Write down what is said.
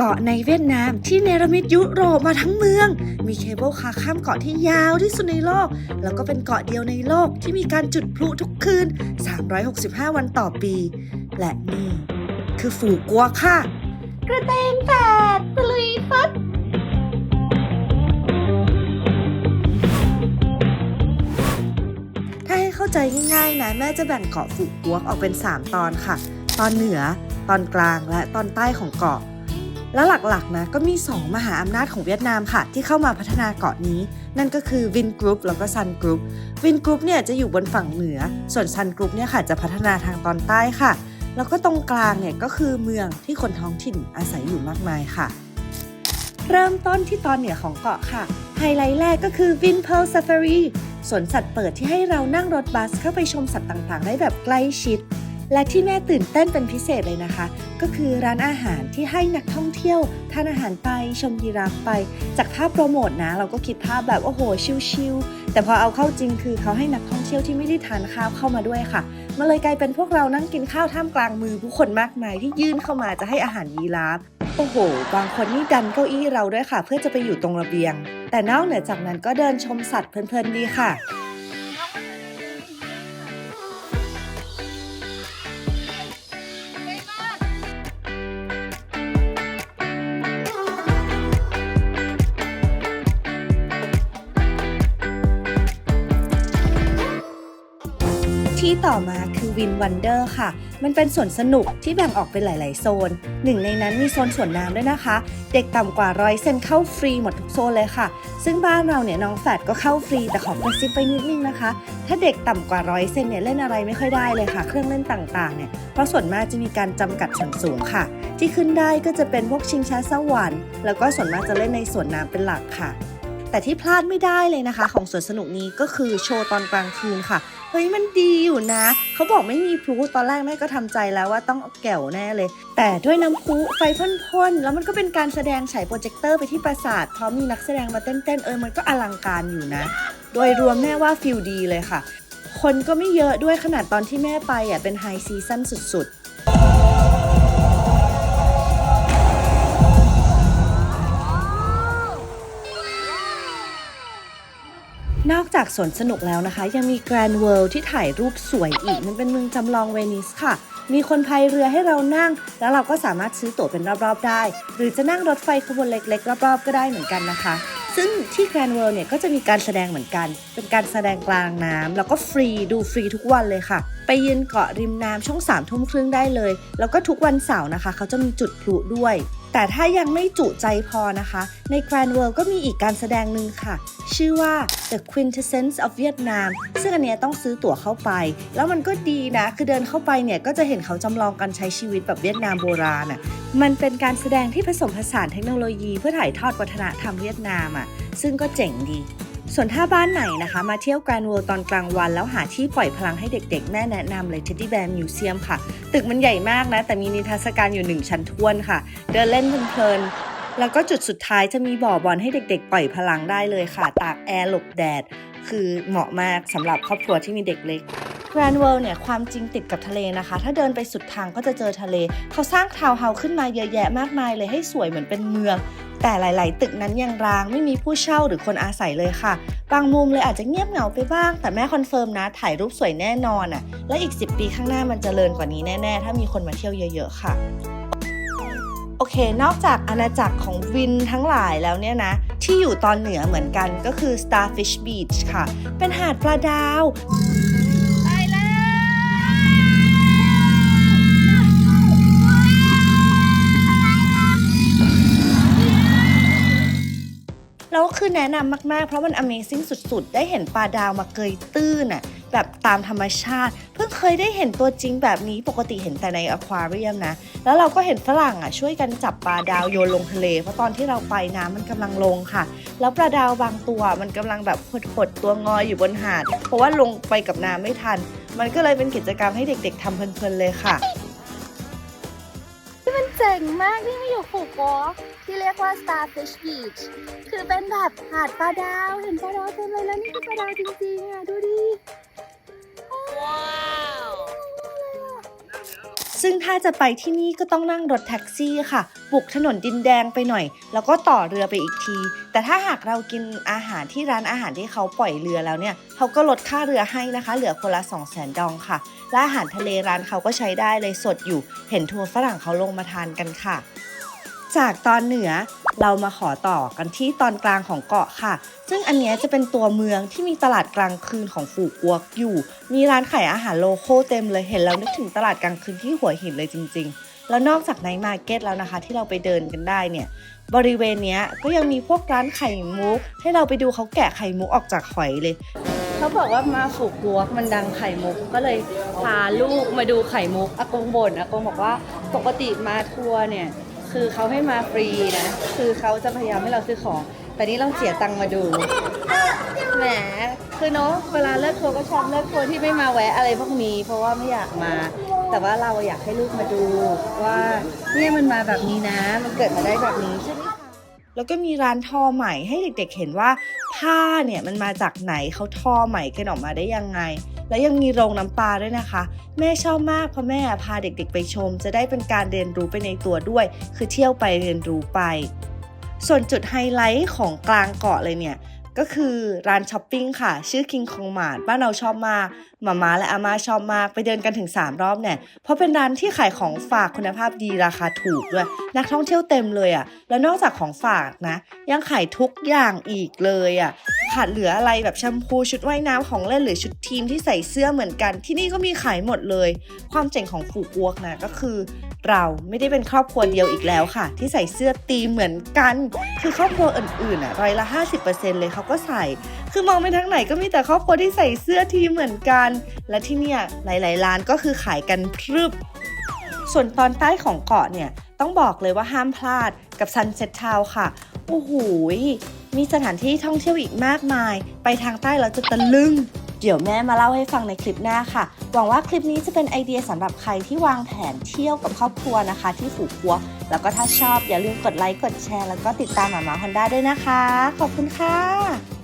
เกาะในเวียดนามที่เนรมิตยุโรปมาทั้งเมือง มีเคเบิลคาร์ข้ามเกาะที่ยาวที่สุดในโลก แล้วก็เป็นเกาะเดียวในโลกที่มีการจุดพลุทุกคืน 365 วันต่อปี และนี่ คือฝูกัวค่ะ กระเตงแฝดตะลุยฟัดถ้าให้เข้าใจง่ายๆนะแม่จะแบ่งเกาะฝูกวกออกเป็น 3 ตอนค่ะ ตอนเหนือ ตอนกลางและตอนใต้ของเกาะ แล้วหลักๆนะก็มี 2 มหาอำนาจของเวียดนามค่ะ ที่เข้ามาพัฒนาเกาะนี้ นั่นก็คือวินกรุ๊ปแล้วก็ซันกรุ๊ปวินกรุ๊ปเนี่ยจะอยู่บนฝั่งเหนือ ส่วนซันกรุ๊ปเนี่ยค่ะจะพัฒนาทางตอนใต้ค่ะ แล้วก็ตรงกลางเนี่ยก็คือเมืองที่คนท้องถิ่นอาศัยอยู่มากมายค่ะ เริ่มต้นที่ตอนเหนือของเกาะค่ะไฮไลท์แรกก็คือวินเพ r ล Safari สวนสัตว์เปิดที่ให้เรานั่งรถบัสเข้าไปชมสัตว์ต่างๆ ได้แบบใกล้ชิด และที่แม่ตื่นเต้นเป็นพิเศษเลยนะคะ ก็คือร้านอาหารที่ให้นักท่องเที่ยวทานอาหารไปชมยีราฟไป จากภาพโปรโมทนะ เราก็คิดภาพแบบโอ้โหชิลๆแต่พอเอาเข้าจริงคือเขาให้นักท่องเที่ยวที่ไม่ได้ทานข้าวเข้ามาด้วยค่ะมันเลยกลายเป็นพวกเรานั่งกินข้าวท่ามกลางมือผู้คนมากมายที่ยื่นเข้ามาจะให้อาหารยีราฟโอ้โห บางคนนี่ดันเก้าอี้เราด้วยค่ะ เพื่อจะไปอยู่ตรงระเบียง แต่นอกเหนือจากนั้นก็เดินชมสัตว์เพลินๆดีค่ะ ที่ต่อมาคือวินวันเดอร์ค่ะ มันเป็นสวนสนุกที่แบ่งออกเป็นหลาย ๆ โซน หนึ่งในนั้นมีโซนสวนน้ำด้วยนะคะ เด็กต่ำกว่าร้อยเซนเข้าฟรีหมดทุกโซนเลยค่ะ ซึ่งบ้านเราเนี่ยน้องแฝดก็เข้าฟรีแต่ขอกระซิบไปนิดนึงนะคะ ถ้าเด็กต่ำกว่าร้อยเซนเนี่ยเล่นอะไรไม่ค่อยได้เลยค่ะ เครื่องเล่นต่าง ๆ เนี่ย เพราะส่วนมากจะมีการจำกัดส่วนสูงค่ะ ที่ขึ้นได้ก็จะเป็นพวกชิงช้าสวรรค์ แล้วก็ส่วนมากจะเล่นในสวนน้ำเป็นหลักค่ะ แต่ที่พลาดไม่ได้เลยนะคะ ของสวนสนุกนี้ก็คือโชว์ตอนกลางคืนค่ะเฮ้ยมันดีอยู่นะ เขาบอกไม่มีพลุตอนแรกแม่ก็ทำใจแล้วว่าต้องเอาแก่วแน่เลย แต่ด้วยน้ำพลุไฟพ่นๆแล้วมันก็เป็นการแสดงฉายโปรเจคเตอร์ไปที่ปราสาทพร้อมมีนักแสดงมาเต้นๆเออมันก็อลังการอยู่นะ โดยรวมแม่ว่าฟิลดีเลยค่ะ คนก็ไม่เยอะด้วยขนาดตอนที่แม่ไปอะเป็นไฮซีซั่นสุดๆ นอกจากสวนสนุกแล้วนะคะ ยังมีแกรนด์เวิลด์ที่ถ่ายรูปสวยอีก มันเป็นเมืองจำลองเวนิสค่ะ มีคนพายเรือให้เรานั่ง แล้วเราก็สามารถซื้อตั๋วเป็นรอบๆได้ หรือจะนั่งรถไฟขบวนเล็กๆ รอบๆ ก็ได้เหมือนกันนะคะ ซึ่งที่แกรนด์เวิลด์เนี่ยก็จะมีการแสดงเหมือนกัน เป็นการแสดงกลางน้ำแล้วก็ฟรีดูฟรีทุกวันเลยค่ะ ไปยืนเกาะริมน้ำช่วงสามทุ่มครึ่งได้เลย แล้วก็ทุกวันเสาร์นะคะ เขาจะมีจุดพลุด้วย แต่ถ้ายังไม่จุใจพอนะคะ ใน Grand World ก็มีอีกการแสดงหนึ่งค่ะ ชื่อว่า The Quintessence of Vietnam ซึ่งอันเนี้ยต้องซื้อตั๋วเข้าไป แล้วมันก็ดีนะ คือเดินเข้าไปเนี่ย ก็จะเห็นเขาจำลองการใช้ชีวิตแบบเวียดนามโบราณอะมันเป็นการแสดงที่ผสมผสานเทคโนโลยีเพื่อถ่ายทอดวัฒนธรรมเวียดนามอะ ซึ่งก็เจ๋งดีส่วนถ้าบ้านไหนนะคะ มาเที่ยวแกรนด์เวิลด์ตอนกลางวัน แล้วหาที่ปล่อยพลังให้เด็กๆ แม่แนะนำเลย Teddy Bear Museum ค่ะ ตึกมันใหญ่มากนะ แต่มีนิทรรศการอยู่หนึ่งชั้นท้วนค่ะ เดินเล่นเพลินๆแล้วก็จุดสุดท้ายจะมีบ่อบอลให้เด็กๆ ปล่อยพลังได้เลยค่ะ ตากแอร์หลบแดด คือเหมาะมากสำหรับครอบครัวที่มีเด็กเล็ก Grand World เนี่ยความจริงติดกับทะเลนะคะ ถ้าเดินไปสุดทางก็จะเจอทะเล เขาสร้างทาวน์เฮาส์ขึ้นมาเยอะแยะมากมายเลยให้สวยเหมือนเป็นเมือง แต่หลาย ๆ ตึกนั้นยังร้างไม่มีผู้เช่าหรือคนอาศัยเลยค่ะ บางมุมเลยอาจจะเงียบเหงาไปบ้าง แต่แม่คอนเฟิร์มนะ ถ่ายรูปสวยแน่นอนอะ่ะ และอีก 10 ปีข้างหน้ามันจเจริญกว่านี้แน่ ๆ ถ้ามีคนมาเที่ยวเยอะ ๆ ค่ะ โอเค นอกจากอาณาจักรของวินทั้งหลายแล้วเนี่ยนะ ที่อยู่ตอนเหนือเหมือนกันก็คือ Starfish Beach ค่ะ เป็นหาดปลาดาวแล้วคือแนะนำมาก ๆ เพราะมัน Amazing สุด ๆ ได้เห็นปลาดาวมาเกยตื้นน่ะ แบบตามธรรมชาติ เพิ่งเคยได้เห็นตัวจริงแบบนี้ปกติเห็นแต่ในอควาเรียมนะ แล้วเราก็เห็นฝรั่งอะช่วยกันจับปลาดาวโยนลงทะเล เพราะตอนที่เราไปน้ำมันกำลังลงค่ะ แล้วปลาดาวบางตัวมันกำลังแบบหดๆตัวงอยอยู่บนหาด เพราะว่าลงไปกับน้ำไม่ทัน มันก็เลยเป็นกิจกรรมให้เด็ก ๆทำเพลินๆเลยค่ะที่มันเจ๋งมากที่มาอยู่ฝูกวอล์กที่เรียกว่า Starfish Beach คือเป็นแบบหาดปลาดาว เห็นปลาดาวเต็มเลยแล้วนี่คือปลาดาวจริงๆอะ ดูดิ ซึ่งถ้าจะไปที่นี่ก็ต้องนั่งรถแท็กซี่ค่ะ บุกถนนดินแดงไปหน่อย แล้วก็ต่อเรือไปอีกที แต่ถ้าหากเรากินอาหารที่ร้านอาหารที่เขาปล่อยเรือแล้วเนี่ย เขาก็ลดค่าเรือให้นะคะ เหลือคนละ 2 0 0 0 0 0ดองค่ะ และอาหารทะเลร้านเขาก็ใช้ได้เลยสดอยู่ เห็นทัวร์ฝรั่งเขาลงมาทานกันค่ะ จากตอนเหนือเรามาขอต่อกันที่ตอนกลางของเกาะค่ะ ซึ่งอันนี้จะเป็นตัวเมืองที่มีตลาดกลางคืนของฝูกวกอยู่ มีร้านขายอาหารโลโก้เต็มเลยเห็นแล้วนึกถึงตลาดกลางคืนที่หัวหินเลยจริง ๆ แล้วนอกจากไนท์มาร์เก็ตแล้วนะคะ ที่เราไปเดินกันได้เนี่ย บริเวณนี้ก็ยังมีพวกร้านไข่มุก ให้เราไปดูเขาแกะไข่มุกออกจากหอยเลยเขาบอกว่ามาฝูกวกมันดังไข่มุกก็เลยพาลูกมาดูไข่มุกอากงบ่นอากงบอกว่าปกติมาทัวร์เนี่ย คือเขาให้มาฟรีนะ คือเขาจะพยายามให้เราซื้อของ แต่นี่เราเสียตังค์มาดู แหม คือเนาะ เวลาเลิกทัวร์ก็ชอบเลิกทัวร์ที่ไม่มาแวะอะไรพวกนี้ เพราะว่าไม่อยากมา แต่ว่าเราอยากให้ลูกมาดูว่าเนี่ยมันมาแบบนี้นะ มันเกิดมาได้แบบนี้ใช่ไหม แล้วก็มีร้านทอใหม่ให้เด็กๆเห็นว่าผ้าเนี่ยมันมาจากไหนเขาทอใหม่กันออกมาได้ยังไง แล้วยังมีโรงน้ำปลาด้วยนะคะ แม่ชอบมากเพราะแม่พาเด็กๆไปชม จะได้เป็นการเรียนรู้ไปในตัวด้วย คือเที่ยวไปเรียนรู้ไป ส่วนจุดไฮไลท์ของกลางเกาะเลยเนี่ย ก็คือร้านช้อปปิ้งค่ะ ชื่อ King Kong Mart บ้านเราชอบมากมาม่าและอาม่าชอบมาก ไปเดินกันถึง 3 รอบเนี่ย เพราะเป็นร้านที่ขายของฝากคุณภาพดีราคาถูกด้วย นักท่องเที่ยวเต็มเลยอะ่ะ แล้วนอกจากของฝากนะ ยังขายทุกอย่างอีกเลยอะ่ะขาดเหลืออะไรแบบแชมพูชุดว่ายน้ำของเล่นหรือชุดทีมที่ใส่เสื้อเหมือนกัน ที่นี่ก็มีขายหมดเลย ความเจ๋งของฟูกวกนะก็คือ เราไม่ได้เป็นครอบครัวเดียวอีกแล้วค่ะ ที่ใส่เสื้อตีเหมือนกัน คือครอบครัวอื่นๆอะร้อยละ 50%เลยเขาก็ใส่ คือมองไปทางไหนก็มีแต่ครอบครัวที่ใส่เสื้อทีเหมือนกัน และที่เนี่ยหลายๆร้านก็คือขายกันพรึบส่วนตอนใต้ของเกาะเนี่ยต้องบอกเลยว่าห้ามพลาดกับ Sunset Town ค่ะโอ้โหมีสถานที่ท่องเที่ยวอีกมากมาย ไปทางใต้เราจะตะลึง เดี๋ยวแม่มาเล่าให้ฟังในคลิปหน้าค่ะ หวังว่าคลิปนี้จะเป็นไอเดียสำหรับใครที่วางแผนเที่ยวกับครอบครัวนะคะ ที่ฝูกวัว แล้วก็ถ้าชอบอย่าลืมกดไลค์กดแชร์ แล้วก็ติดตามหมาหมาฮอนด้าด้วยนะคะ ขอบคุณค่ะ